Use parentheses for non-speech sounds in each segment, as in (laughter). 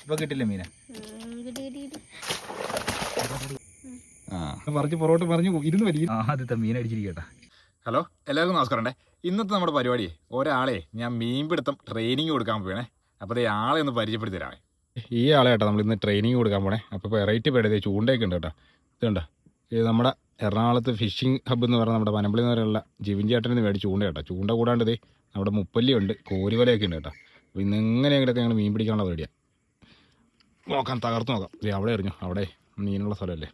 ഇപ്പൊ കിട്ടില്ല മീനെ? പറഞ്ഞു പൊറോട്ട് പറഞ്ഞു ഇരുന്ന് വരി ആദ്യത്തെ മീൻ അടിച്ചിരിക്കട്ടെ. ഹലോ എല്ലാവർക്കും നമസ്കാരം ഇന്നത്തെ നമ്മുടെ പരിപാടി ഒരാളെ ഞാൻ മീൻപിടുത്തം ട്രെയിനിങ് കൊടുക്കാൻ പോയണേ അപ്പോൾ ഈ ആളെ ഒന്ന് പരിചയപ്പെടുത്തി തരാമേ ഈ ആളെ കേട്ടോ നമ്മൾ ഇന്ന് ട്രെയിനിങ് കൊടുക്കാൻ പോണേ. അപ്പോൾ വെറൈറ്റി പേടേ ചൂണ്ടയൊക്കെ ഉണ്ട് കേട്ടോ. ഇതുണ്ട് ഇത് നമ്മുടെ എറണാകുളത്ത് ഫിഷിംഗ് ഹബ്ബ് എന്ന് പറഞ്ഞ നമ്മുടെ പനമ്പള്ളി എന്ന് പറയുന്ന ജിവിൻ ചേട്ടനിൽ നിന്ന് മേടിച്ച് ചൂണ്ട കേട്ടോ ചൂണ്ട കൂടാണ്ട് ദേ നമ്മുടെ മുപ്പല്ലിയുണ്ട് കോരിവലയൊക്കെ ഉണ്ട് കേട്ടോ. അപ്പോൾ ഇന്ന് എങ്ങനെയെങ്കിലൊക്കെ ഞങ്ങൾ മീൻ പിടിക്കാനുള്ള പരിപാടിയാണ് നോക്കാം തകർത്ത് നോക്കാം. അവിടെ എറിഞ്ഞു. അവിടെ മീനുള്ള സ്ഥലമല്ലേ?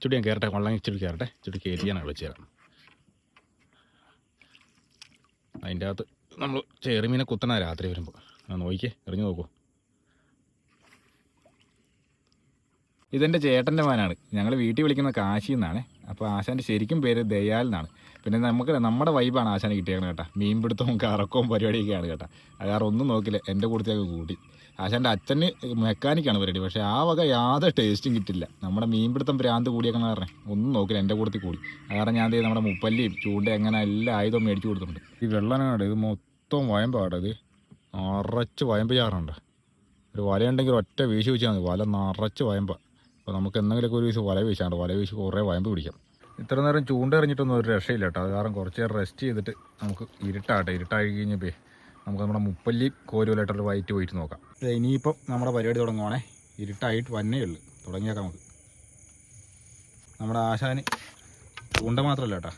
ചുട്ടി ഞാൻ കയറട്ടെ കൊള്ളാൻ ഇച്ചിരി കയറട്ടെ ചുട്ടി കയറ്റി ഞാൻ വിളിച്ചു തരാം. അതിന്റെ അകത്ത് നമ്മൾ ചെറുമീനെ കുത്തണ രാത്രി വരുമ്പോൾ ആ നോക്കിക്കേ എറിഞ്ഞു നോക്കൂ. ഇതെന്റെ ചേട്ടന്റെ മാനാണ്. ഞങ്ങൾ വീട്ടിൽ വിളിക്കുന്ന കാശി എന്നാണ് അപ്പോൾ ആശാന്റെ ശരിക്കും പേര് ദയാൽ എന്നാണ്. പിന്നെ നമുക്ക് നമ്മുടെ വൈബാണ് ആശാന് കിട്ടിയേക്കണത് കേട്ടോ. മീൻപിടുത്തവും കറക്കവും പരിപാടിയൊക്കെയാണ് കേട്ടോ. കാരണം ഒന്നും നോക്കില്ല. എന്റെ കൂട്ടത്തിലേക്ക് കൂട്ടി ആശാന്റെ അച്ഛന് മെക്കാനിക്കാണ് പരിപാടി. പക്ഷേ ആ വക യാതൊരു ടേസ്റ്റും കിട്ടില്ല. നമ്മുടെ മീൻപിടുത്തം ഭ്രാന്ത് കൂടിയേക്കണ കാരണം ഒന്നും നോക്കില്ല. എന്റെ കൂട്ടത്തിൽ കൂടി. കാരണം ഞാൻ നമ്മുടെ മുപ്പല്ലിയും ചൂണ്ട അങ്ങനെ എല്ലാ ആയുധവും മേടിച്ചു കൊടുത്തിട്ടുണ്ട്. ഈ വെള്ളനാട് ഇത് മൊത്തം വയമ്പാട് ഇത്. നിറച്ച് വയമ്പ് ചാറുണ്ട്. ഒരു വലയുണ്ടെങ്കിൽ ഒറ്റ വീശി വെച്ചാൽ മതി. വല നിറച്ച് വയമ്പ. അപ്പോൾ നമുക്ക് എന്തെങ്കിലുമൊക്കെ ഒരു ദിവസം വല വീശാണ്ട് വല വീശി കുറേ വയമ്പ് പിടിക്കാം. ഇത്ര നേരം ചൂണ്ട എറിഞ്ഞിട്ടൊന്നും ഒരു രക്ഷയില്ല കേട്ടോ. അത് കാരണം കുറച്ച് നേരം റെസ്റ്റ് ചെയ്തിട്ട് നമുക്ക് ഇരുട്ടാട്ടെ. ഇരുട്ടായി കഴിഞ്ഞപ്പോൾ നമുക്ക് നമ്മുടെ മുപ്പല്ലി കോരുവലായിട്ടൊരു വയറ്റ് പോയിട്ട് നോക്കാം. ഇനിയിപ്പം നമ്മുടെ പരിപാടി തുടങ്ങുവാണേ. ഇരുട്ടായിട്ട് വന്നേ ഉള്ളൂ. തുടങ്ങിയേക്കാം നമുക്ക്. നമ്മുടെ ആശാന് ചൂണ്ട മാത്രമല്ല കേട്ടോ.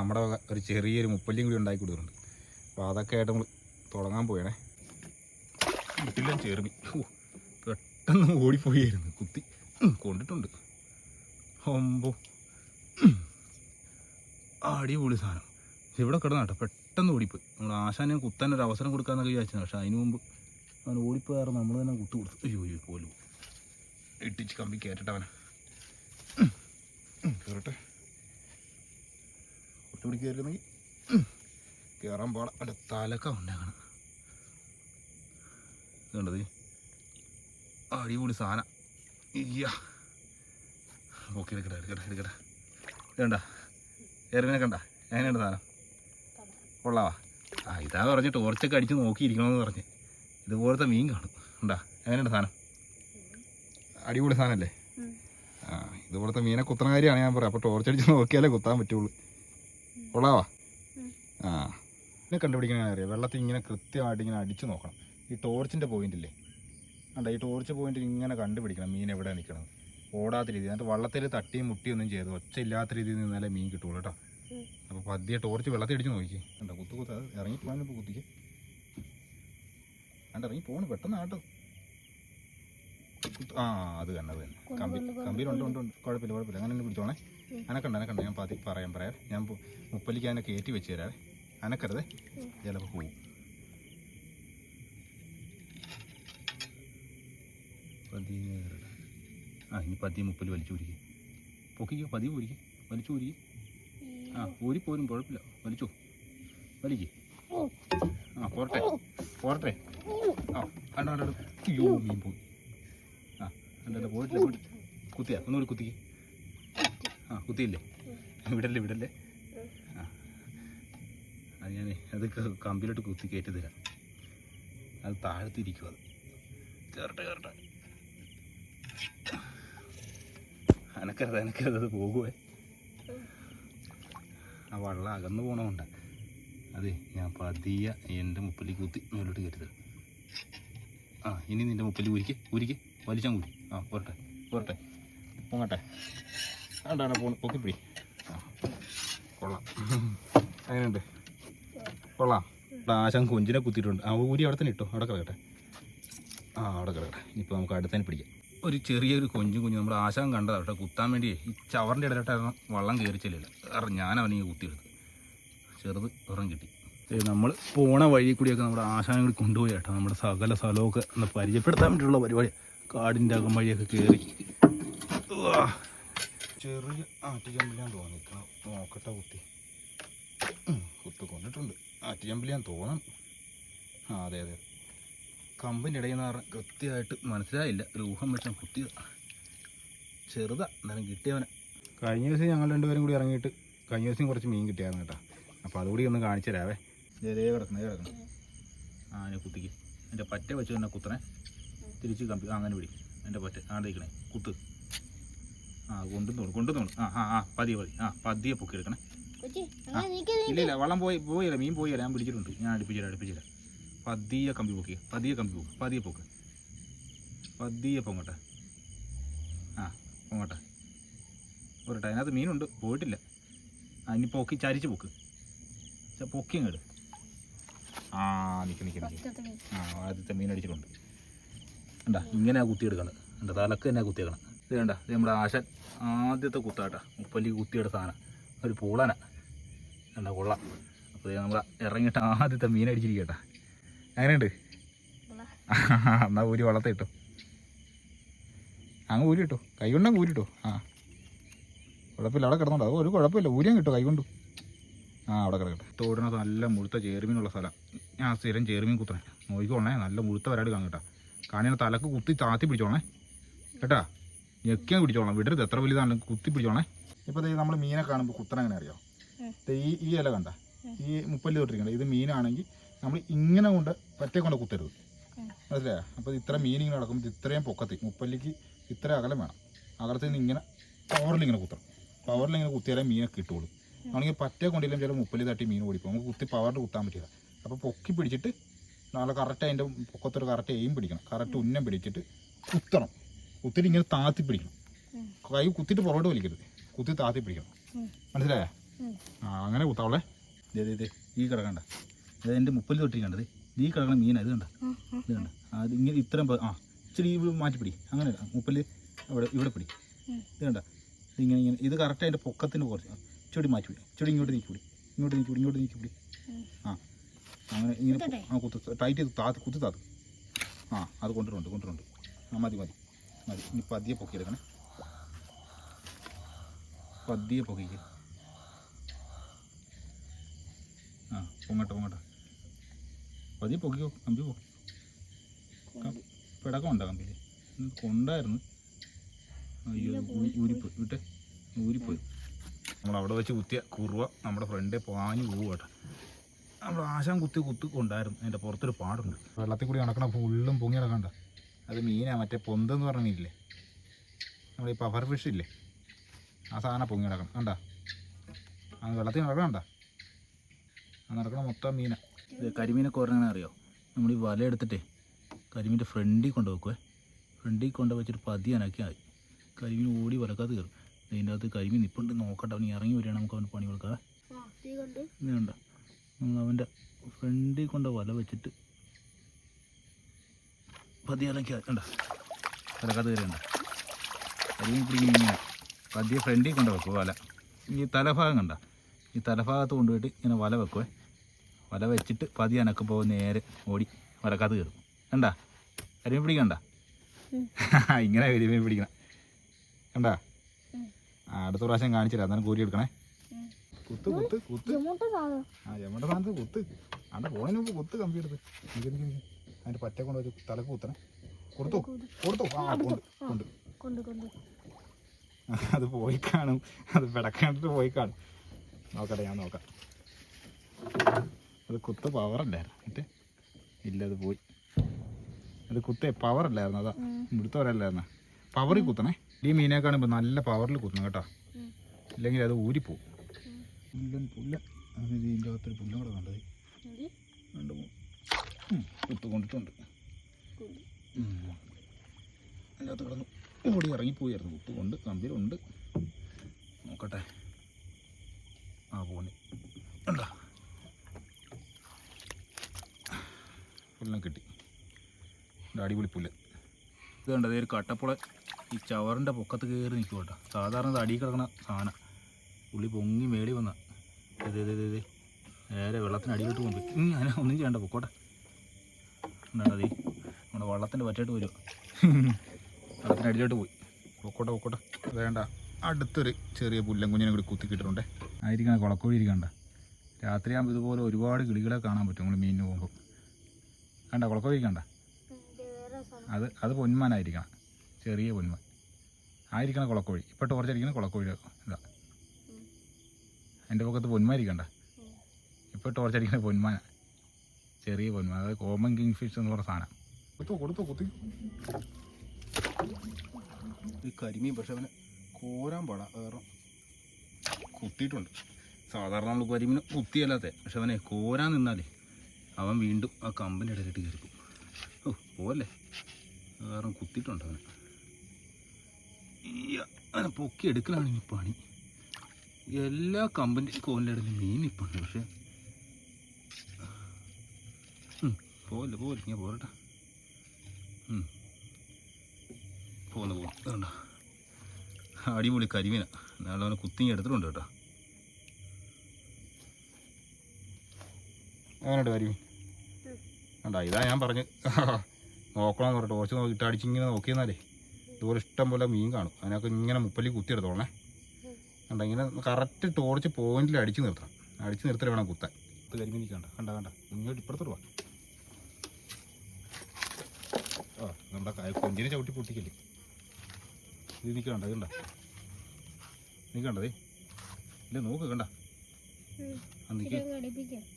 നമ്മുടെ ഒരു ചെറിയൊരു മുപ്പല്ലിയും കൂടി ഉണ്ടാക്കി കൊടുക്കുന്നുണ്ട് അപ്പോൾ അതൊക്കെ ആയിട്ട് നമ്മൾ തുടങ്ങാൻ പോയണേ കുട്ടിയിലും ചേർമി ഹൂ, പെട്ടെന്ന് ഓടിപ്പോയായിരുന്നു കുത്തി. കൊണ്ടിട്ടുണ്ട്. ഹോംബോ. അടിപൊളി സാധനം. ഇവിടെ കിടന്നാട്ടോ പെട്ടെന്ന് ഓടിപ്പോയി. നമ്മൾ ആശാനെ കുത്താൻ ഒരു അവസരം കൊടുക്കാന്നൊക്കെ വിചാരിച്ചു പക്ഷെ അതിന് മുമ്പ് അവൻ ഓടിപ്പോയാറ് നമ്മൾ തന്നെ കുത്തു കൊടുത്തു. അയ്യോ അയ്യോ പോലും. ഇട്ടിച്ച് കമ്പി കയറ്റട്ടെ അവനെ. കയറട്ടെ കുറച്ചുകൂടി കയറിയിരുന്നെങ്കിൽ കയറാൻ പാടാ. അവന്റെ തലക്ക ഉണ്ടാക്കണം. ഇതുണ്ടത് അടിപൊളി സാധനം. ഓക്കെ എടുക്കട്ടെ എടുക്കട്ടെ എടുക്കട്ടെ ഇതുണ്ട എറിവിനെ കണ്ട? എങ്ങനെയുണ്ട് സാധനം? കൊള്ളാവാ. ആ ഇതാ പറഞ്ഞ് ടോർച്ചൊക്കെ അടിച്ച് നോക്കിയിരിക്കണമെന്ന് പറഞ്ഞ്. ഇതുപോലത്തെ മീൻ കാണും. ഉണ്ടാ എങ്ങനെയുണ്ട് സാധനം? അടിപൊളി സാധനമല്ലേ ആ ഇതുപോലത്തെ മീനെ കുത്തണ കാര്യമാണ് ഞാൻ പറയാം. അപ്പോൾ ടോർച്ച് അടിച്ച് നോക്കിയാലേ കുത്താൻ പറ്റുള്ളൂ. കൊള്ളാവാ. ആ. ഇതിനെ കണ്ടുപിടിക്കണ അറിയാം? വെള്ളത്തിൽ ഇങ്ങനെ കൃത്യമായിട്ട് ഇങ്ങനെ അടിച്ച് നോക്കണം. ഈ ടോർച്ചിന്റെ പോയിന്റ് ഇല്ലേ? അണ്ട ഈ ടോർച്ച് പോയിന്റ് ഇങ്ങനെ കണ്ടുപിടിക്കണം മീൻ എവിടെ നിൽക്കണം ഓടാത്ത രീതി എന്നിട്ട് വള്ളത്തിൽ തട്ടിയും മുട്ടിയൊന്നും ചെയ്ത് ഒച്ച ഇല്ലാത്ത രീതിയിൽ നിന്നാലേ മീൻ കിട്ടുള്ളൂ കേട്ടോ. അപ്പോൾ പതിയെ ടോർച്ച് വെള്ളത്തിൽ അടിച്ച് നോക്കി. എന്താ കുത്തു കുത്ത ഇറങ്ങി പോകാനിപ്പോൾ കുത്തിക്ക്. കണ്ട ഇറങ്ങി പോണ് പെട്ടെന്ന് ആട്ടോ. ആ അത് തന്നെ അത് തന്നെ. കമ്പി കമ്പിയിലുണ്ട് ഉണ്ട് ഉണ്ട്. കുഴപ്പമില്ല കുഴപ്പമില്ല. അങ്ങനെ തന്നെ പിടിച്ചോണേ. അനക്കണ്ട അനക്കണ്ട? ഞാൻ പതി പറയാം പറയാം. ഞാൻ മുപ്പലിക്ക് അതിനെ കയറ്റി വെച്ച് തരാവേ. അനക്കരുതേ. ചിലപ്പോൾ പോവും. പതിയെ. ആ ഇനി പതിയെ മുപ്പൽ വലിച്ചു പൊക്കിക്കോ പതിയെ ഊരിക്കും വലിച്ചു ആ ഊരിപ്പോരും കുഴപ്പമില്ല. വലിച്ചോ. വലിക്കേ. ആ പോരട്ടെ. പോരട്ടെ. ആ കണ്ടോ കണ്ടോ. അയ്യോ മീൻ പോയി. ആ കണ്ടല്ലോ പോയിട്ടില്ല പോയിട്ട് കുത്തിയാ ഒന്നുകൂടി കുത്തിക്ക്. ആ കുത്തിയില്ലേ? വിടല്ലേ വിടല്ലേ? ആ. അത് ഞാൻ അത് കമ്പിയിലോട്ട് കുത്തി കയറ്റി തരാം. അത് താഴത്തിരിക്കും അത്. കയറട്ടെ അനക്കരുത് അനക്കരുത് അത് പോകുവേ. ആ വള്ളം അകന്നു പോകണമുണ്ട് അതെ ഞാൻ പതിയ എന്റെ മുപ്പലിക്ക് കുത്തി മേലോട്ട് കയറ്റത് ആ ഇനി നിന്റെ മുപ്പലി ഉരിക്ക് ഉരിക്ക് വലിച്ചാൻ കൂടി ആ പോരട്ടെ പോരട്ടെ. പൊങ്ങട്ടെ. അതാണ് പോ പൊക്കി പിടി കൊള്ളാം. അങ്ങനെയുണ്ട് കൊള്ളാം. ആശം ആശാൻ കൊഞ്ചിനെ കുത്തിയിട്ടുണ്ട്. ആ ഊരി അവിടെ തന്നെ ഇട്ടോ. അവിടെ കിടക്കട്ടെ. ആ അവിടെ കിടക്കട്ടെ. ഇപ്പോൾ നമുക്ക് അടുത്തന്നെ പിടിക്കാം. ഒരു ചെറിയൊരു കൊഞ്ചും കുഞ്ഞും നമ്മുടെ ആശാൻ കണ്ടതാണ് കേട്ടോ. കുത്താൻ വേണ്ടി ഈ ചവറിന്റെ ഇടയിലോട്ടായിരുന്നു വള്ളം കയറി ചെല്ലില്ല കാരണം ഞാൻ അവനെ കുത്തിയെടുത്തു. ചെറുത് ഉറം കിട്ടി. നമ്മൾ പോണ വഴി കൂടിയൊക്കെ നമ്മുടെ ആശാനെ കൂടി കൊണ്ടുപോയി കേട്ടോ. നമ്മുടെ സകല സ്ഥലമൊക്കെ ഒന്ന് പരിചയപ്പെടുത്താൻ വേണ്ടിയിട്ടുള്ള പരിപാടി. കാടിന്റെ അകം വഴിയൊക്കെ കയറി. ചെറിയ ആറ്റുചമ്പലിയാൻ തോന്നിക്കണം നോക്കട്ടെ കുത്തി കുത്ത് കൊണ്ടിട്ടുണ്ട് ആറ്റുചമ്പലിയാൻ തോന്നണം. ആ അതെ അതെ. കമ്പിന്റെ ഇടയിൽ നിന്ന് പറഞ്ഞാൽ കൃത്യമായിട്ട് മനസ്സിലായില്ല. ഒരു ഊഹം വെച്ചാൽ കുത്തിയത് ചെറുതാ. എന്നാലും കിട്ടിയവനെ. കഴിഞ്ഞ ദിവസം ഞങ്ങൾ രണ്ടുപേരും കൂടി ഇറങ്ങിയിട്ട് കഴിഞ്ഞ ദിവസം കുറച്ച് മീൻ കിട്ടിയായിരുന്നു കേട്ടോ. അപ്പോൾ അതുകൂടി ഒന്ന് കാണിച്ചു തരാവേ. ഇതേ കിടക്കുന്നത് കിടക്കണം കിടക്കണം ആ അതിനെ കുത്തിക്ക്. എന്റെ പറ്റ വെച്ച് തന്നെ കുത്തണേ. തിരിച്ച് കമ്പി അങ്ങനെ പിടി. എന്റെ പറ്റ. ആണ്ടിരിക്കണേ കുത്ത്. ആ കൊണ്ടുവന്നോളൂ കൊണ്ടുവന്നോളൂ കൊണ്ടും ആ ആ ആ പതിയെ പതി ആ പതിയെ പൊക്കി എടുക്കണേ കൊച്ചി അങ്ങനെ ഇല്ല ഇല്ല വള്ളം പോയി പോയില്ല. മീൻ പോയില്ല. ഞാൻ പിടിച്ചിട്ടുണ്ട്. ഞാൻ അടുപ്പിച്ചില്ല അടുപ്പിച്ചില്ല പതിയെ കമ്പി പൊക്കി പതിയെ കമ്പി പൊക്ക് പതിയെ പൊക്ക്. പതിയെ പൊങ്ങട്ടെ. ആ പൊങ്ങട്ടെ. പോരട്ടെ അതിനകത്ത് മീനുണ്ട് പോയിട്ടില്ല. ആ ഇനി പൊക്കി ചരിച്ച് പൊക്ക്. പൊക്കി അങ്ങോട്ട് ആ നിൽക്ക് നിൽക്ക്. ആ ആദ്യത്തെ മീൻ അടിച്ചിട്ടുണ്ട്. കണ്ടാ ഇങ്ങനെയാ കുത്തിയെടുക്കണത് എന്റെ തലക്ക് തന്നെ കുത്തിയെടുക്കണം ഇത് കണ്ട ഇത് നമ്മുടെ ആശൻ ആദ്യത്തെ കുത്താട്ടാ. മുപ്പല്ലി കുത്തിയുടെ സാധനം. ഒരു പൂളന. കണ്ട കൊള്ളാം. അപ്പോൾ നമ്മൾ നമ്മളെ ഇറങ്ങിയിട്ട് ആദ്യത്തെ മീൻ അടിച്ചിരിക്കട്ടാ. അങ്ങനെയുണ്ട്. (laughs) എന്നാ ഊരി വളർത്ത കിട്ടും അങ്ങ് ഊരി കിട്ടോ കൈ കൊണ്ടങ്ങ് ഊരി കിട്ടോ ആ. കുഴപ്പമില്ല. അവിടെ കിടന്നുണ്ടോ. അത് ഒരു കുഴപ്പമില്ല. ഊരിയാൻ കിട്ടോ കൈ കൊണ്ടു. ആ അവിടെ കിടക്കട്ടെ. തോടിനകത്ത് നല്ല മുഴുത്ത ചേർമീനുള്ള സ്ഥലം. ഞാൻ സ്ഥിരം ചേർമീൻ കുത്തണേ. നോക്കിക്കോണേ. നല്ല മുഴുത്ത വരാട് കാണും കേട്ടാ. കാണിനെ തലക്ക് കുത്തി താത്തി പിടിച്ചോണേ. കേട്ടാ? ഞെക്കിയാൻ പിടിച്ചോളാം. വിടരുത്. എത്ര വലിയതാണ് കുത്തി പിടിച്ചോണേ. ഇപ്പോൾ നമ്മൾ മീനെ കാണുമ്പോൾ കുത്തണ എങ്ങനെ അറിയോ? ഈ ഈ ഇല കണ്ട. ഈ മുപ്പല്ലി തൊട്ടിരിക്കണ്ട ഇത് മീനാണെങ്കിൽ നമ്മൾ ഇങ്ങനെ കൊണ്ട് പറ്റേ കൊണ്ട് കുത്തരുത്. മനസ്സിലായോ? അപ്പോൾ ഇത്ര മീനിങ് നടക്കും നടക്കുമ്പോൾ ഇത്രയും പൊക്കത്തി മുപ്പല്ലിക്ക് ഇത്ര അകലം വേണം. അകലത്തിൽ നിന്ന് ഇങ്ങനെ പവറിൽ ഇങ്ങനെ കുത്തണം. പവറിൽ ഇങ്ങനെ കുത്തിയാലേ മീനെ കിട്ടുള്ളൂ. ആണെങ്കിൽ പറ്റേ കൊണ്ടില്ലെങ്കിൽ ചില മുപ്പല്ലി തട്ടി മീൻ ഓടിപ്പോൾ നമുക്ക് കുത്തി പവറിൽ കുത്താൻ പറ്റില്ല. അപ്പോൾ പൊക്കി പിടിച്ചിട്ട് നാളെ കറക്റ്റ് അതിന്റെ പൊക്കത്തൊരു കറക്റ്റ് എയിം പിടിക്കണം. കറക്റ്റ് ഉന്നം പിടിച്ചിട്ട് കുത്തണം. കുത്തിട്ട് ഇങ്ങനെ താത്തി പിടിക്കണം. കൈ കുത്തിട്ട് പുറകോട്ട് വലിക്കരുത്. കുത്തി താത്തി പിടിക്കണം. മനസ്സിലായ? ആ അങ്ങനെ കുത്താവളേ ദേ ദേ ഈ കിടക്കണ്ട. ഇത് എന്റെ മുപ്പല്ലി തൊട്ടിരിക്കണ്ടത് ഈ കിടക്കണ മീൻ ഇത് കണ്ട. ഇത് കണ്ട? അത് ഇങ്ങനെ ഇത്രയും ആ ഇച്ചിരി ഇവിടെ മാറ്റി പിടി അങ്ങനെ മുപ്പൽ അവിടെ ഇവിടെ ഇവിടെ പിടി ഇത് കണ്ട? ഇങ്ങനെ ഇങ്ങനെ ഇത് കറക്റ്റ് അതിന്റെ പൊക്കത്തിന് കുറച്ച് ഇച്ചിരി മാറ്റി പിടി ഇച്ചിരി ഇങ്ങോട്ട് നീക്കി പിടി ഇങ്ങോട്ട് നീക്കി പിടി ഇങ്ങോട്ട് നീക്കി പിടി ആ അങ്ങനെ ഇങ്ങനെ? ആ കുത്ത് ടൈറ്റ് ചെയ്ത് താത്ത് കുത്തി താത്ത്. ആ അത് കൊണ്ടുവരുന്നുണ്ട് കൊണ്ടുവരുന്നുണ്ട്. ആ മതി മതി മതി. ഇനി പതിയെ പൊക്കിയെടുക്കണേ. പതിയെ പൊക്കിക്ക്. ആ പൊങ്ങട്ടെ പൊങ്ങട്ടെ. പതിയെ പൊക്കിക്കോ കമ്പി പോ പിടക്കമുണ്ടോ കമ്പിയിൽ? കൊണ്ടായിരുന്നു. അയ്യോ ഊരിപ്പോയി വിട്ടെ. ഊരിപ്പോയി. നമ്മൾ അവിടെ വെച്ച് കുത്തിയ കുറുവ നമ്മുടെ ഫ്രണ്ടേ പാഞ്ഞു പോകും കേട്ടോ. നമ്മൾ ആശാൻ കുത്തി കുത്തി കൊണ്ടായിരുന്നു. അതിന്റെ പുറത്തൊരു പാടുണ്ട്. വെള്ളത്തിൽ കൂടി നടക്കണ ഫുള്ളും പൊങ്ങി നടക്കണ്ട അത് മീനാ മറ്റേ പൊന്തെന്ന് പറഞ്ഞ മീനില്ലേ? നമ്മൾ ഈ പവർ ഫിഷ് ഇല്ലേ? ആ സാധനം പൊങ്ങി നടക്കണം. കണ്ട? ആ വെള്ളത്തിൽ നടക്കണ്ട ആ നടക്കണ മൊത്തം മീനാ. ഇത് കരിമീനെ പറഞ്ഞാൽ അറിയോ? നമ്മൾ ഈ വല എടുത്തിട്ടേ കരിമീന്റെ ഫ്രണ്ടിൽ കൊണ്ട് വെക്കുവേ ഫ്രണ്ടിൽ കൊണ്ട് വെച്ചിട്ട് പതിയാനാക്കിയാൽ മതി കരിമീൻ ഓടി വലക്കാതെ കയറും. ഇതിന്റെ അകത്ത് കരിമീൻ നിപ്പുണ്ട്. നോക്കട്ടെ അവൻ ഇറങ്ങി വരികയാണ്. നമുക്ക് അവന് പണി കൊടുക്കാം. ഇതുണ്ട് നമ്മൾ അവന്റെ ഫ്രണ്ടിൽ കൊണ്ട് വല വെച്ചിട്ട് പതിയാലൊക്കെ കണ്ട. വലക്കാതെ കയറിയുണ്ട് കരിമീൻ പിടിക്കുന്ന പതിയെ ഫ്രണ്ടിൽ കൊണ്ട് വെക്കുക വല. ഈ തലഭാഗം കണ്ട. ഈ തലഭാഗത്ത് കൊണ്ടുപോയിട്ട് ഇങ്ങനെ വല വെക്കുവേ. വല വെച്ചിട്ട് പതി അനക്കുമ്പോൾ നേരെ ഓടി വലക്കാതെ കയറും. കണ്ടാ? കരിമീൻ പിടിക്കണ്ട. (laughs) ഇങ്ങനെ കരിമീൻ പിടിക്കണം. കണ്ടാ? ആ അടുത്ത പ്രാവശ്യം കാണിച്ചില്ല. അന്നേരം കൂരി എടുക്കണേ. കുത്ത് കുത്ത് കുത്ത്. ആ ജമ്മുടെ സാധനത്ത് കുത്ത്. അവിടെ പോണതിന് മുമ്പ് കുത്ത് കമ്പി എടുത്ത്. നിക്ക് നിക്ക് നിക്ക്. അതിന്റെ പറ്റ കൊണ്ട് ഒരു തലക്ക് കുത്തണേ. കൊടുത്തു? കൊടുത്തു. ആ കൊണ്ട് കൊണ്ട്. കൊണ്ട് കൊണ്ട്. (laughs) അത് പോയി കാണും. അത് പിടക്കാണ്ടിട്ട് പോയി കാണും. നോക്കട്ടെ ഞാൻ നോക്കാം. അത് കുത്ത പവർ അല്ലായിരുന്നു. എന്നിട്ട് ഇല്ല അത് പോയി. അത് കുത്തേ പവർ അല്ലായിരുന്നു അതാ. ഇവിടുത്തെ വരല്ലായിരുന്ന പവറിൽ കുത്തണേ. ഈ മീനെ കാണുമ്പോൾ നല്ല പവറിൽ കുത്തണം കേട്ടോ. ഇല്ലെങ്കിൽ അത് ഊരിപ്പോവും. പുല്ല അത് ഇതിന്റെ അകത്തൊരു പുല്ലും കൂടെ കണ്ടത് രണ്ട് കുത്ത്. കൊണ്ടിട്ടുണ്ട് കൊണ്ട്. ഉം. കിടന്നു. ഓടി ഇറങ്ങിപ്പോയായിരുന്നു. കുത്ത് കൊണ്ട് കമ്പിയിലുണ്ട്. നോക്കട്ടെ. ആ പോണി. ഉണ്ടോ പുല്ലിനെ കിട്ടി. അടിപൊളി പുല്ല്. ഇത് കണ്ടത് ഒരു കട്ടപ്പുള ഈ ചവറിന്റെ പൊക്കത്ത് കയറി നിൽക്കും കേട്ടോ. സാധാരണ ഇത് അടിയിൽ കിടക്കണ സാധനം. പുള്ളി പൊങ്ങി മേടി വന്ന. ഇതേ നേരെ വെള്ളത്തിന് അടിയിലോട്ട് പോകും അങ്ങനെ ഒന്നും ചെയ്യണ്ട പൊക്കോട്ടെ. എന്താണത് നമ്മുടെ വള്ളത്തിന്റെ പറ്റായിട്ട് വരും വെള്ളത്തിന് അടിയിലോട്ട് പോയി. പൊക്കോട്ടെ പൊക്കോട്ടെ. വേണ്ട അടുത്തൊരു ചെറിയ പുല്ലൻ കുഞ്ഞിനെ കൂടി കുത്തി കിട്ടിട്ടുണ്ട് ആയിരിക്കണം കുളക്കോഴി ഇരിക്കണ്ട. രാത്രിയാകുമ്പോൾ ഇതുപോലെ ഒരുപാട് കിളികളെ കാണാൻ പറ്റും നമ്മൾ മീനിന് പോകുമ്പോൾ കണ്ട കുളക്ക കഴിക്കണ്ട വേറെ അത് അത് പൊന്മാനായിരിക്കണം. ചെറിയ പൊന്മാൻ ആയിരിക്കണം കുളക്കോഴി. ഇപ്പോൾ ടോർച്ചടിക്കുന്ന കുളക്കോഴി ഇതാ. എന്റെ പൊക്കത്ത് പൊന്മാരിക്കണ്ട. ഉം. ഇപ്പോൾ ടോർച്ചടിക്കുന്ന പൊന്മാന. ചെറിയ പൊന്മ. അതായത് കോമൺ കിങ് ഫിഷ് എന്ന് പറഞ്ഞ സാധനം. കൊടുത്തോ കൊടുത്തോ കുത്തി. ഈ കരിമീൻ പക്ഷെ അവന് കോരാൻ പാടാ. കാരണം കുത്തിയിട്ടുണ്ട്. സാധാരണ നമ്മൾ കരിമീൻ കുത്തിയല്ലാത്ത. പക്ഷെ അവനെ കോരാൻ നിന്നാലേ അവൻ വീണ്ടും ആ കമ്പിന്റെ ഇടയിലിട്ട് കയറിക്കും ഓ പോലെ കാരണം കുത്തിയിട്ടുണ്ട് അവന്. അവനെ പൊക്കി എടുക്കലാണ് ഈ പണി. എല്ലാ കമ്പിന്റെ കോലിന്റെ ഇടയിൽ മീൻ നിൽപ്പുണ്ട് പക്ഷെ. പോലെ പോലെ ഇങ്ങനെ പോരട്ടെ. പോന്ന് പോകും അടിപൊളി കരിമീന. നാളെ അവനെ കുത്തിങ്ങി എടുത്തിട്ടുണ്ട് കേട്ടോ. അങ്ങനെയുണ്ട് കാര്യം കണ്ടാ ഇതാ ഞാൻ പറഞ്ഞു. (laughs) നോക്കണമെന്ന് പറഞ്ഞു ടോർച്ച് നോക്കിയിട്ട് അടിച്ചിങ്ങനെ നോക്കിയെന്നാലേ ഇതുപോലെ ഇഷ്ടം പോലെ മീൻ കാണും. അതിനൊക്കെ ഇങ്ങനെ മുപ്പല്ലി കുത്തിയെടുത്തോളണേ കണ്ട ഇങ്ങനെ കറക്റ്റ് ടോർച്ച് പോയിന്റിൽ അടിച്ച് നിർത്തണം. അടിച്ച് നിർത്തിട്ട് വേണം കുത്താൻ. ഇത് കരിമീൻ നിൽക്കണ്ട കണ്ട കണ്ട ഇങ്ങോട്ട് ഇപ്പുറത്തോട്ട് വാ. ആ നമ്മുടെ കൊഞ്ചിനെ ചവിട്ടി പൊട്ടിക്കല്ലേ. ഇത് നിൽക്കണ്ട കണ്ട നിൽക്കണ്ടതേ ഇല്ല നോക്ക് കണ്ട. ഉം.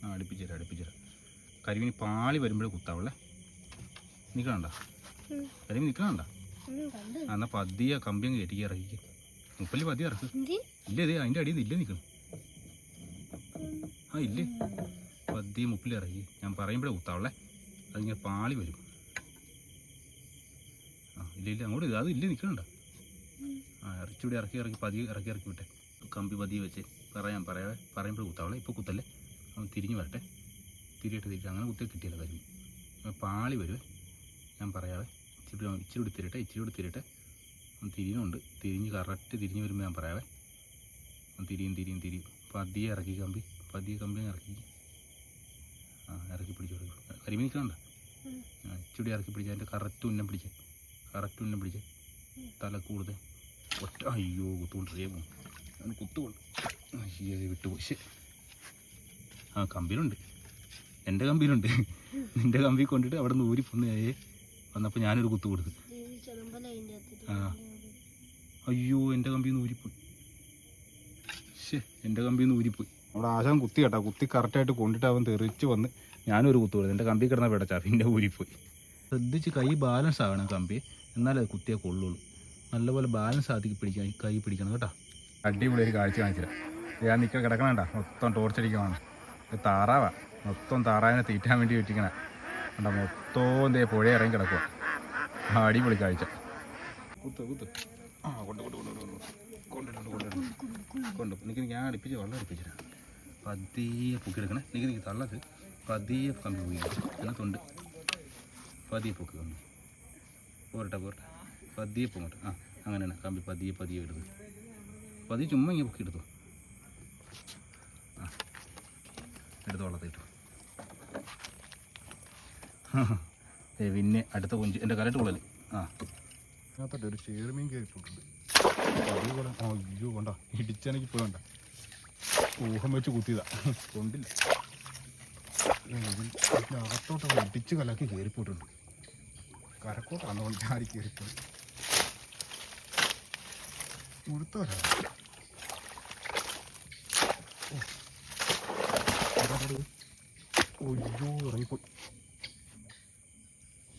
ആ അടുപ്പിച്ചേരാ അടുപ്പിച്ചേരാ കരിമീൻ പാളി വരുമ്പോഴേ കുത്താവല്ലേ നിൽക്കണണ്ട. കരിമീൻ നിൽക്കണണ്ട ആ എന്നാൽ പതിയെ കമ്പിയും കയറ്റിക്ക് ഇറക്കിക്ക് മുപ്പല്ലി പതി ഇറക്ക്. ഇല്ല ഇതേ അതിന്റെ അടിയിൽ ഇല്ല നിൽക്കണം ആ ഇല്ലേ. പതിയെ മുപ്പിൽ ഇറക്കി. ഞാൻ പറയുമ്പോഴേ കുത്താവുള്ളേ. അതിങ്ങനെ പാളി വരും. ആ ഇല്ല ഇല്ല അങ്ങോട്ട് അത് ഇല്ല നിൽക്കണണ്ട ആ ഇറച്ചിവിടെ ഇറക്കി ഇറക്കി പതിയെ ഇറക്കി ഇറക്കി വിട്ടെ. കമ്പി പതിയെ വെച്ച്. പറയാം പറയാവേ പറയുമ്പോഴേ കുത്താവളെ. ഇപ്പോൾ കുത്തല്ലേ? അവൻ തിരിഞ്ഞ് വരട്ടെ. തിരിയട്ടെ തിരിയട്ടെ. അങ്ങനെ കുത്തിയ കിട്ടിയില്ല കരിമീൻ. പാളി വരുവേ. ഞാൻ പറയാവേ. ഇച്ചിരി ഇച്ചിരി കൂടി തിരട്ടെ ഇച്ചിരി കൂടി തിരട്ടെ. അവൻ തിരിയുന്നുണ്ട്. തിരിഞ്ഞ് കറക്റ്റ് തിരിഞ്ഞ് വരുമ്പോൾ ഞാൻ പറയാവേ. അവൻ തിരിയും തിരിയും തിരിയും. പതിയെ ഇറക്കി കമ്പി. പതിയെ കമ്പി ഇറക്കി. ആ ഇറക്കി പിടിച്ചു കരിമീൻ നിൽക്കണ്ട ഇച്ചിരി ഇറക്കി പിടിച്ച അതിന്റെ കറക്റ്റ് ഉന്നം പിടിച്ചേ. കറക്റ്റ് ഉന്നം പിടിച്ചേ. തല കൂടുതൽ. ഒറ്റ അയ്യോ കുത്തുകൊണ്ടിരിക്കേ അവന് കുത്തുകൊണ്ട് വിട്ടുപോയി. ആ കമ്പിയിലുണ്ട്. എന്റെ കമ്പിയിലുണ്ട്. നിന്റെ കമ്പി കൊണ്ടിട്ട് അവിടെ നിന്ന് ഊരി പൊന്ന് വന്നപ്പോൾ ഞാനൊരു കുത്തു കൊടുത്തു. ആ. അയ്യോ എന്റെ കമ്പിയിൽ നിന്ന് ഊരിപ്പോയി. ശേ എന്റെ കമ്പിയിൽ നിന്ന് ഊരിപ്പോയി. അവിടെ ആശാൻ കുത്തി കേട്ടോ. കുത്തി കറക്റ്റായിട്ട് കൊണ്ടിട്ട് അവൻ തെറിച്ച് വന്ന് ഞാനൊരു കുത്തു കൊടുത്തു. എന്റെ കമ്പി കിടന്ന പിടച്ചാ പിന്നെ ഊരിപ്പോയി. ശ്രദ്ധിച്ച് കൈ ബാലൻസ് ആവണം കമ്പി എന്നാലേ അത് കുത്തിയാൽ കൊള്ളുള്ളൂ. നല്ലപോലെ ബാലൻസ് ആക്കി പിടിക്കാൻ കൈ പിടിക്കണം കേട്ടോ. അടിപൊളി ഒരു കാഴ്ച കാണിച്ചില്ല. ഞാൻ നിൽക്കാൻ കിടക്കണണ്ട മൊത്തം ടോർച്ചടിക്കുവാണ് താറാവാ. മൊത്തം താറാവിനെ തീറ്റാൻ വേണ്ടി വെച്ചിങ്ങനെ കണ്ട മൊത്തം ദേ പുഴ ഇറങ്ങി കിടക്കുക അടിപൊളി കാഴ്ച. കുത്ത് കുത്ത്. ആ കൊണ്ട് കൊണ്ട് കൊണ്ട് കൊണ്ട് കൊണ്ടിട്ടുണ്ട് കൊണ്ട് നിൽക്ക് ഞാൻ അടുപ്പിച്ച് വെള്ളം അടുപ്പിച്ചിട്ട് പതിയെ പൊക്കിയെടുക്കണേ നിൽക്ക് നിൽക്ക് തള്ളത്. പതിയെ കമ്പി പോയി അതിനകത്തുണ്ട് പതിയെ പൊക്കി കമ്പി പോരട്ടെ പോരട്ടെ. പതിയെ പോകട്ടെ ആ അങ്ങനെയാണ്. കമ്പി പതിയെ പതിയെ എടുത്ത് പതിയെ ചുമ്മാ ഇങ്ങനെ പൊക്കി എടുത്തു എടുത്ത് വെള്ളത്തിട്ടു പിന്നെ അടുത്ത കൊഞ്ച്. എന്റെ കലട്ട് കൊള്ളൽ ആ. അതിനകത്തോട്ട് ഒരു ചേർമീൻ കയറിപ്പോട്ടുണ്ട് അയ്യോ കൊണ്ട ഇടിച്ചെനിക്ക് പോയി വേണ്ട. ഊഹം വെച്ച് കുത്തിയതാ. കൊണ്ടില്ല. അകത്തോട്ട് ഇടിച്ച് കലാക്കി കയറിപ്പോയിട്ടുണ്ട്. കരക്കോട്ടാണ് കൊണ്ട് ആര് കയറിപ്പോയി. മുഴുത്തോരാ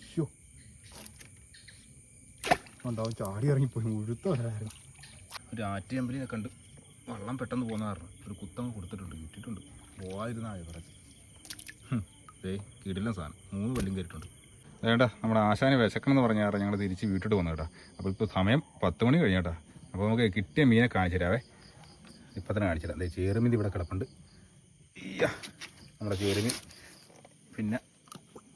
ഒയ്യോ. ഉണ്ടാവും ചാടി ഇറങ്ങിപ്പോയി. മുഴുത്തോരായിരുന്നു ഒരു ആറ്റുചമ്പലിനെ കണ്ട് വള്ളം പെട്ടെന്ന് പോകുന്ന കാരണം ഒരു കുത്തങ്ങ് കൊടുത്തിട്ടുണ്ട് കിട്ടിയിട്ടുണ്ട്. പോവാതിരുന്നായി പറഞ്ഞു ഏ കിടിലൻ സാധനം. മൂന്ന് കൊല്ലും കയറിയിട്ടുണ്ട്. വേണ്ട നമ്മുടെ ആശാന് വിശക്കണമെന്ന് പറഞ്ഞ കാരണം ഞങ്ങൾ തിരിച്ച് വീട്ടിട്ട് വന്നു കേട്ടോ. അപ്പോൾ ഇപ്പോൾ സമയം പത്ത് മണി കഴിഞ്ഞേട്ടാ അപ്പോൾ നമുക്ക് കിട്ടിയ മീനെ കാണിച്ചു തരാവേ. ഇപ്പം തന്നെ കാണിച്ചു തരാം അതെ ചേറുമീൻ ഇവിടെ കിടപ്പുണ്ട്. നമ്മുടെ ചേറുമീൻ. പിന്നെ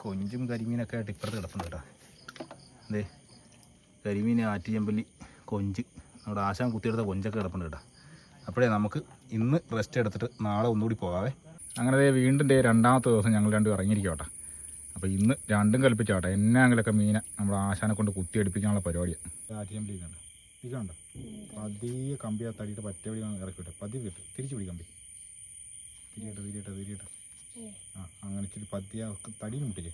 കൊഞ്ചും കരിമീനൊക്കെ ആയിട്ട് ഇപ്പുറത്ത് കിടപ്പുണ്ട് കേട്ടോ. അതെ കരിമീൻ ആറ്റിയമ്പല്ലി കൊഞ്ച്. നമ്മുടെ ആശാൻ കുത്തിയെടുത്ത കൊഞ്ചൊക്കെ കിടപ്പുണ്ട് കേട്ടോ. അപ്പോഴേ നമുക്ക് ഇന്ന് റെസ്റ്റ് എടുത്തിട്ട് നാളെ ഒന്നുകൂടി പോകാവേ. അങ്ങനെ വീണ്ടും രണ്ടാമത്തെ ദിവസം ഞങ്ങൾ രണ്ടും ഇറങ്ങിയിരിക്കോട്ടെ അപ്പോൾ ഇന്ന് രണ്ടും കൽപ്പിച്ചോട്ടെ എന്നാങ്കിലൊക്കെ മീനെ നമ്മുടെ ആശാനെ കൊണ്ട് കുത്തിയടിപ്പിക്കാനുള്ള പരിപാടിയാണ് ആറ്റുചമ്പലി കണ്ട ഈ കണ്ട? പതിയെ കമ്പി ആ തടിയിട്ട് പറ്റ വഴി ഇറക്കി വിട്ടെ പതിയെ കിട്ടും തിരിച്ചു പിടി കമ്പി. തിരിയട്ടെ തിരിയട്ടെ തിരിയട്ടെ. ആ അങ്ങനെ ഇച്ചിരി പതിയെ തടിയിൽ മുട്ടില്ലേ?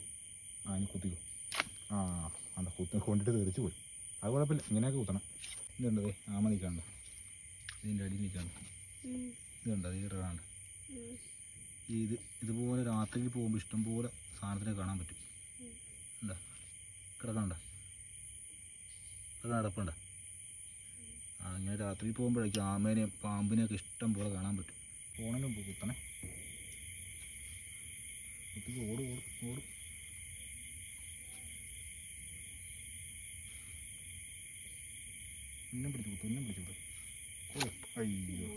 ആ ഇനി കുത്തിക്കോ. ആ അണ്ട കുത്തി കൊണ്ടിട്ട് തെറിച്ച് പോയി. അത് കുഴപ്പമില്ല. ഇങ്ങനെയൊക്കെ കുത്തണം. ഇതുണ്ട് ദേ ആമ നിൽക്കാണ്ട്. ഇതിന്റെ അടി നിൽക്കാണ്ട്. ഇതുണ്ട് അത് ഇടാണ്ട് ഇത് ഇതുപോലെ രാത്രിയിൽ പോകുമ്പോൾ ഇഷ്ടംപോലെ സാധനത്തിനെ കാണാൻ പറ്റും. ഉണ്ടോ കിടക്കണ്ട. കിടക്കണ കിടപ്പുണ്ട. അങ്ങനെ രാത്രി പോകുമ്പോഴേക്കും ആമേനെയും പാമ്പിനെയൊക്കെ ഇഷ്ടം പോലെ കാണാൻ പറ്റും. ഫോണിലും പോയി കുത്തണേ കുട്ടിക്ക് ഓടും ഓടും ഓടും. ഇന്നും പിടിച്ചു കുത്തും ഇന്നും പിടിച്ചു കുത്തും. അയ്യോ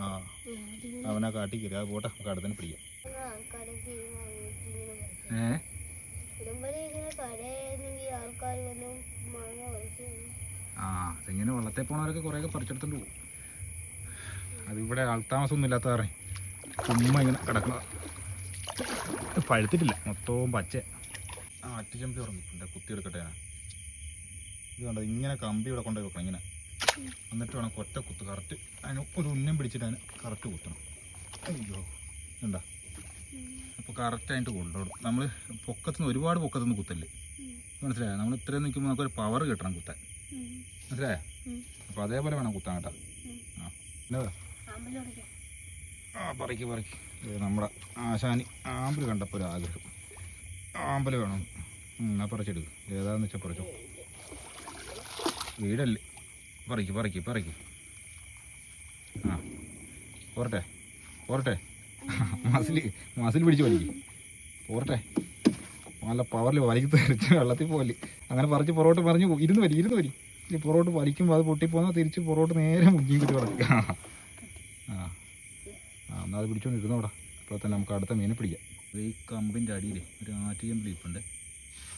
ആ അവനാ കാട്ടിക്കില്ല അത് പോട്ടെ നമുക്ക് അടുത്തന്നെ പിടിക്കാം. ഏ? ആ അതിങ്ങനെ വെള്ളത്തിൽ പോണവരൊക്കെ കുറേയൊക്കെ പറിച്ചെടുത്തോണ്ട് പോകും അതിവിടെ ആൾത്താമസമൊന്നും ഇല്ലാത്ത പറയും ചുമ്മാ ഇങ്ങനെ കിടക്കണ പഴുത്തിട്ടില്ല. മൊത്തവും പച്ച. ആ അറ്റുചമ്പി ഉറങ്ങിട്ടുണ്ട് കുത്തി എടുക്കട്ടെ ഞാൻ. ഇത് കണ്ടോ ഇങ്ങനെ കമ്പി ഇവിടെ കൊണ്ടുപോയി വെക്കണം ഇങ്ങനെ. എന്നിട്ട് വേണം കൊറ്റ കുത്ത് കറക്റ്റ്. അതിന് ഒരു ഉന്നം പിടിച്ചിട്ട് അതിന് കറക്റ്റ് കുത്തണം. അയ്യോ ഉണ്ടോ അപ്പോൾ കറക്റ്റായിട്ട് കൊണ്ടുപോകണം. നമ്മൾ പൊക്കത്തുനിന്ന് ഒരുപാട് പൊക്കത്തുനിന്ന് കുത്തല്ലേ? മനസ്സിലായോ? നമ്മൾ ഇത്രയും നിൽക്കുമ്പോൾ നമുക്കൊരു പവർ കിട്ടണം കുത്താൻ. മനസ്സിലായോ? അപ്പോൾ അതേപോലെ വേണം കുത്താൻ കേട്ടോ. ആ പറിക്ക് ആ നമ്മുടെ ആശാനി ആമ്പൽ കണ്ടപ്പോൾ ഒരു ആഗ്രഹം. ആമ്പൽ വേണം. എന്നാ പറിച്ചെടുക്കും. ഏതാന്ന് വെച്ചാൽ പറിച്ചോ. വീടല്ലേ? പറിക്ക് പറിക്ക് പറിക്ക്. ആ പോരട്ടെ പോരട്ടെ. (laughs) മസിൽ മസിൽ പിടിച്ച് വലിക്ക്. പോരട്ടെ. നല്ല പവറിൽ വലിച്ചു തെറിച്ച് വെള്ളത്തിൽ പോലെ അങ്ങനെ പറിച്ച് പുറകോട്ട് പറഞ്ഞു. ഇരുന്ന് വരി ഇരുന്ന് വരി ഈ പുറകോട്ട് വലിക്കുമ്പോൾ അത് പൊട്ടിപ്പോന്നാൽ തിരിച്ച് പുറകോട്ട് നേരെ മുങ്ങിയും കിട്ടി പറഞ്ഞു ആ ആ. എന്നാൽ അത് പിടിച്ചോണ്ട് ഇരുന്നോടാ അപ്പോൾ തന്നെ നമുക്ക് അടുത്ത മീനെ പിടിക്കാം. അത് ഈ കമ്പിന്റെ അടിയിൽ ഒരു ആറ്റിയം ഇപ്പുണ്ട്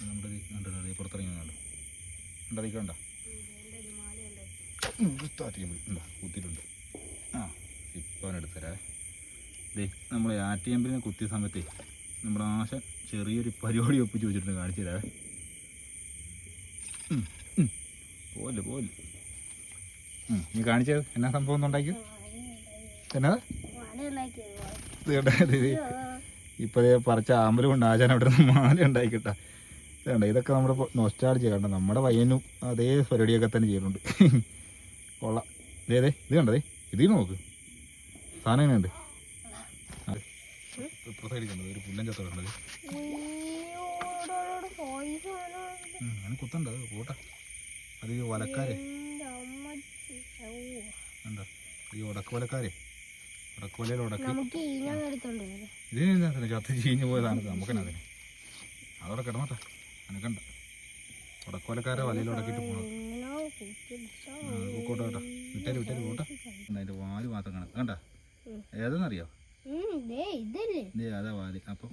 നമ്മുടെ കണ്ടിട്ടുണ്ട് പുറത്തിറങ്ങി കണ്ടോ കണ്ടതീ കണ്ട? ആറ്റിയം ഉണ്ടോ കുത്തിയിട്ടുണ്ട്. ആ ഇപ്പം എടുത്തരാ ദേ നമ്മൾ ആറ്റിയമ്പിനെ കുത്തിയ സമയത്തേ നമ്മുടെ ആശ ചെറിയൊരു പരിപാടി ഒപ്പിച്ച് വെച്ചിട്ടുണ്ട് കാണിച്ചു ഉം. പോലെ പോലെ നീ കാണിച്ചത് എന്നാ സംഭവം ഒന്നും ഉണ്ടാക്കി എന്നാ? ഇപ്പോഴേ? ഇത് ഇത് പറിച്ച ആമ്പലും കൊണ്ട് ആചാരം അവിടെ നിന്ന് മാല ഉണ്ടാക്കിട്ട വേണ്ട ഇതൊക്കെ നമ്മുടെ നൊസ്റ്റാൾജി കണ്ട നമ്മുടെ പയ്യനും അതേ പരിപാടിയൊക്കെ തന്നെ ചെയ്യുന്നുണ്ട് കൊള്ളാം. ദേ ഇത് കണ്ടതേ ഇതിൽ നോക്ക്. സാധനം എങ്ങനെയുണ്ട്. ഒരു പുല്ലൻ ചത്തോണ്ടത് അങ്ങനെ കുത്തണ്ട. അത് പോട്ടെ. അത് ഈ വലക്കാരെ. എന്താ? ഈ ഉടക്കുവലക്കാരെ ഉടക്കുവലയിൽ ഉടക്കി നമുക്ക് ഈന എടുത്തോണ്ട് വരാം. ഇതിനെന്താ ചത്ത് ചീഞ്ഞു പോയതാണ്. നമുക്കെന്നാ അതിന്? അതവിടെ കിടന്നട്ടെ. അനക്കണ്ട. ഉടക്കോലക്കാരെ വലയിൽ ഉടക്കിയിട്ട് പോകണം പൂക്കോട്ടെ കേട്ടോ. വിട്ടേര് വിട്ടേര് പോട്ടെ. അതിന്റെ വാൽ മാത്രം കാണാം. കണ്ട. ഏതെന്നറിയോ? അതാ വാൽ അപ്പം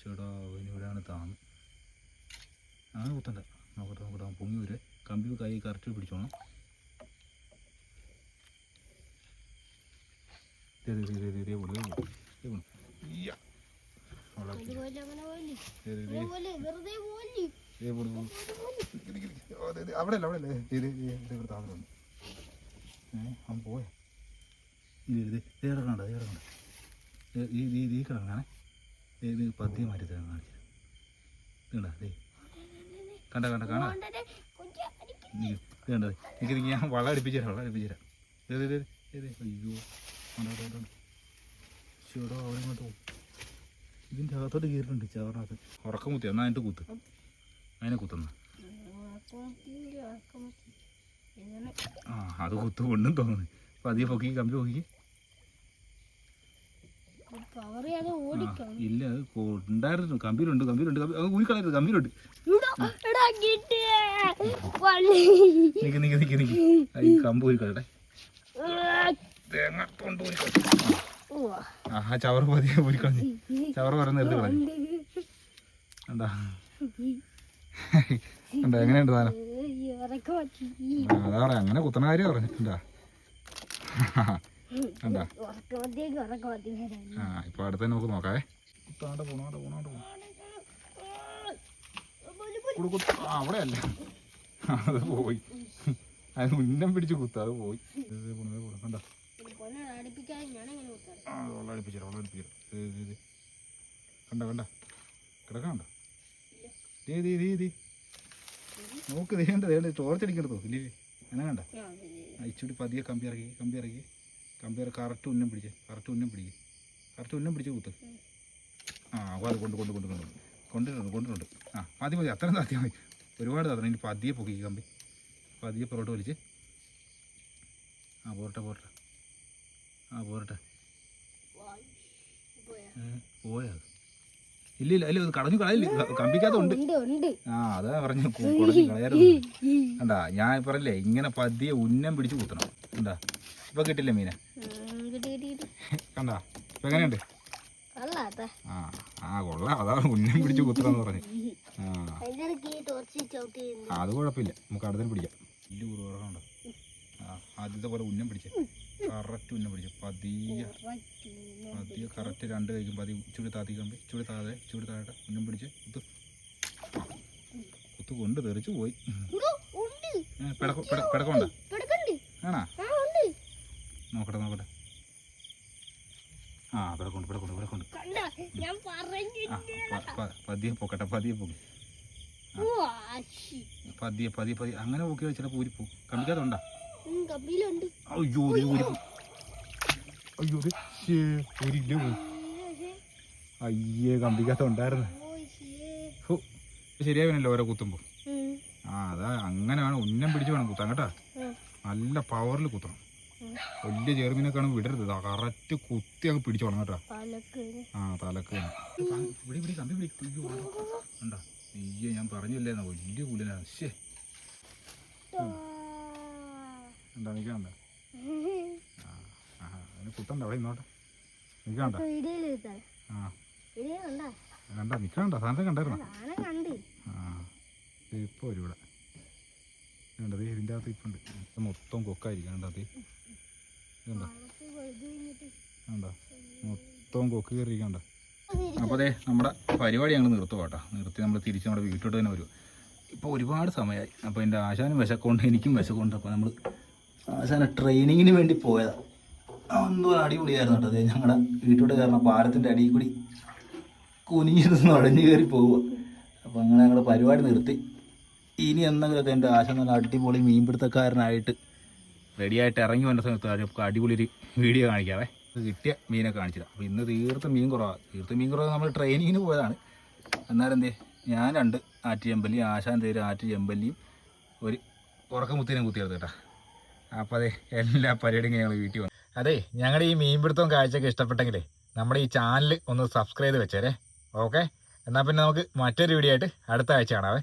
ചേടാ ഇവിടെയാണ് താന്ന് അങ്ങനെ കുത്തണ്ട. നോക്കട്ടെ നോക്കട്ടെ. പൊങ്ങി വരെ കമ്പി കൈ കറക്റ്റ് പിടിച്ചോണം. അവിടെ അല്ല അവിടെ അല്ലേ താമസം അവൻ പോയാ? ഇത് കിടക്കണ്ട ഈ ഈ ഈ കിടക്കണേ പത്തി മാറ്റി തരാൻ കാണിച്ചത് ദേ. കണ്ട കണ്ട? കാണാ. ഇതുണ്ടത് എനിക്ക് ഞാൻ വളം അടുപ്പിച്ചു തരാം വളം അടുപ്പിച്ചു തരാം. ഇത് ഇത് അയ്യോ. ചേടോ അവിടെ ഇങ്ങോട്ട് ഇതിന്റെ അകത്തോട്ട് കയറിയിട്ടുണ്ട് ചവറിനകത്ത്. ഉറക്കം കുത്തി. എന്നാ അതിന്റെ കുത്ത്? അതിനെ കുത്തുന്ന? ആ അത് കുത്തു. കൊണ്ടും തോന്നുന്നു അപ്പോൾ അതേ പൊക്കി കമ്പി പൊക്കി. ഇല്ല ഉണ്ടായിരുന്നു. കമ്പിയിലുണ്ട് കമ്പിയിലുണ്ട് ഊയിക്കളായിരുന്നു കമ്പിയിലുണ്ട് നിക്ക് നിക്ക് നിക്ക് കമ്പ് എങ്ങനെയുണ്ട് അങ്ങനെ കുത്തണ കാര്യ പറഞ്ഞു എന്താ? ആ അത് പോയി. പിടിച്ച് കുത്ത അത് പോയി. കണ്ടോ? കണ്ട കണ്ട? കിടക്കണ്ട ദേ നോക്ക് ദേണ്ട ദേണ്ട ടോർച്ചടിക്കരുതോ ഇല്ലേ എന്നാ കണ്ട? അയച്ചുകൂടി പതിയെ കമ്പി ഇറക്കി കമ്പി ഇറക്കി. കമ്പി കറക്റ്റ് ഉന്നം പിടിച്ച് കറക്റ്റ് ഉന്നം പിടിക്ക്. കറക്റ്റ് ഉന്നം പിടിച്ച് കുത്ത്. ആ അപ്പോൾ അത് കൊണ്ട് കൊണ്ട് കൊണ്ട് കൊണ്ട്. കൊണ്ടിട്ടുണ്ട് കൊണ്ടിട്ടുണ്ട്. ആ മതി മതി അത്രയും താത്തിയാൽ മതി. ഒരുപാട് താത്തണം. ഇനി പതിയെ പൊക്കി കമ്പി. പതിയെ പുറോട്ട് വലിച്ച്. ആ പോരട്ടെ പോരട്ടെ. ആ പോരട്ടെ. പോയാ? ഇല്ല ഇല്ല ഇല്ല കളഞ്ഞു കടഞ്ഞു കളയില്ല? കമ്പിക്കാത്തുണ്ട് ആ അതാ പറഞ്ഞു കളയരുത്. കണ്ടാ ഞാൻ പറഞ്ഞില്ലേ ഇങ്ങനെ പതിയെ ഉന്നം പിടിച്ച് കുത്തണം. കണ്ടാ ഇപ്പൊ കിട്ടില്ല മീനെ? കണ്ടാ ഇപ്പൊ എങ്ങനെയുണ്ട്? ആ ആ കൊള്ളാം അതാ ഉന്നം പിടിച്ച് കുത്തണം പറഞ്ഞു. ആ. അത് കുഴപ്പമില്ല. നമുക്ക് അടുത്തിന് പിടിക്കാം. ഉറവുണ്ടോ ആ ആദ്യത്തെ പോലെ ഉന്നം പിടിച്ചേ. കറക്റ്റ് ഉന്നം പിടിച്ചു. പതിയെ. പതിയെ കറക്റ്റ് രണ്ട് കഴിക്കുമ്പോൾ അതി ചുടി താത്തിക്കാൻ പോയി ചുടി താതെ ചുടി താഴെ മുന്നും പിടിച്ച് കുത്ത്. കുത്ത് കൊണ്ട് തെറിച്ച് പോയി. ഇങ്ങോ, ഉണ്ട്. ഏ, പിടക്ക പിട- പിടക്കമുണ്ടോ. ആണാ? നോക്കട്ടെ നോക്കട്ടെ. ആ പിടക്കൊണ്ട് പിടക്കൊണ്ട് പിടക്കൊണ്ട് പതിയെ പൊക്കട്ടെ പതിയെ പൊക്കി. പതിയെ പതിയെ പതിയെ. അങ്ങനെ പൊക്കി ചിലപ്പോൾ ഊരിപ്പോ കപ്പിയിലുണ്ട് അയ്യോ ഊരിപ്പോ അയ്യോ ശ്ശേ, ഊരിയില്ല പോയി അയ്യേ കമ്പിക്കകത്ത് ശരിയാവിനല്ലോ ഓരോ കുത്തുമ്പോ. ആ അതാ അങ്ങനെ വേണം. ഉന്നം പിടിച്ച് വേണം കുത്താൻ കേട്ടാ. നല്ല പവറിൽ കുത്തണം. വലിയ ചെറുമീനൊക്കെ ആണ് വിടരുത് കറക്റ്റ് കുത്തി അങ്ങ് പിടിച്ചോണം കേട്ടാ. പാലക്ക് ആ തലക്ക് ഇവിടെ അയ്യോ ഞാൻ പറഞ്ഞില്ലേ വലിയ കുലനാശേ ശേ എന്താ നിൽക്കണ്ട കുത്തണ്ട. അവിടെ ഇന്നോട്ടെ കണ്ടാ? കണ്ടായിരുന്നോ? ഇപ്പോൾ ഒരു ഇവിടെ. കണ്ടത് ഇതിന്റെ അകത്ത് ഇപ്പം ഉണ്ട്. മൊത്തം കൊക്കായിരിക്കും കണ്ടത് കണ്ടോ കണ്ടോ? മൊത്തം കൊക്ക് കയറിയിരിക്കണ്ട? അപ്പോൾ അതെ നമ്മുടെ പരിപാടി ഞങ്ങൾ നിർത്തുക കേട്ടോ. നിർത്തി നമ്മൾ തിരിച്ച് നമ്മുടെ വീട്ടിലോട്ട് തന്നെ വരും. ഇപ്പൊ ഒരുപാട് സമയമായി. അപ്പോൾ എന്റെ ആശാനും വിശക്കൊണ്ട് എനിക്കും വിശക്കുണ്ട് അപ്പോൾ നമ്മൾ ആശാന ട്രെയിനിങ്ങിന് വേണ്ടി പോയതാണ് ഒന്നും അടിപൊളിയായിരുന്നു കേട്ടോ. അതെ ഞങ്ങളുടെ വീട്ടിലോട്ട് കാരണം പാലത്തിന്റെ അടിയിൽ കൂടി കുനിഞ്ഞിരുന്ന് നുഴഞ്ഞു കയറി പോവുക. അപ്പോൾ അങ്ങനെ ഞങ്ങളുടെ പരിപാടി നിർത്തി. ഇനി എന്തെങ്കിലുമൊക്കെ എന്റെ ആശ നല്ല അടിപൊളി മീൻപിടുത്തക്കാരനായിട്ട് റെഡിയായിട്ട് ഇറങ്ങി വന്ന സമയത്ത് അടിപൊളി ഒരു വീഡിയോ കാണിക്കാവേ കിട്ടിയ മീനെ കാണിച്ചില്ല അപ്പോൾ ഇന്ന് തീർത്ത മീൻ കുറവാണ് തീർത്ത മീൻ കുറവ് നമ്മൾ ട്രെയിനിങ്ങിന് പോയതാണ്. എന്നാലും എന്തേ ഞാൻ രണ്ട് ആറ്റ് ചെമ്പല്ലി ആശാൻ തേര് ആറ്റ് ചെമ്പല്ലിയും ഒരു ഉറക്കമുത്തിനെ കുത്തിയെടുത്ത് കേട്ടോ. അപ്പോൾ അതെ എല്ലാ പരിപാടിയും ഞങ്ങൾ വീട്ടിൽ വന്നു. അതെ ഞങ്ങളുടെ ഈ മീൻപിടുത്തവും കാഴ്ചയൊക്കെ ഇഷ്ടപ്പെട്ടെങ്കിലേ നമ്മുടെ ഈ ചാനൽ ഒന്ന് സബ്സ്ക്രൈബ് ചെയ്ത് വെച്ചേരെ. ഓക്കെ? എന്നാൽ പിന്നെ നമുക്ക് മറ്റൊരു വീഡിയോ ആയിട്ട് അടുത്ത ആഴ്ച കാണാവേ.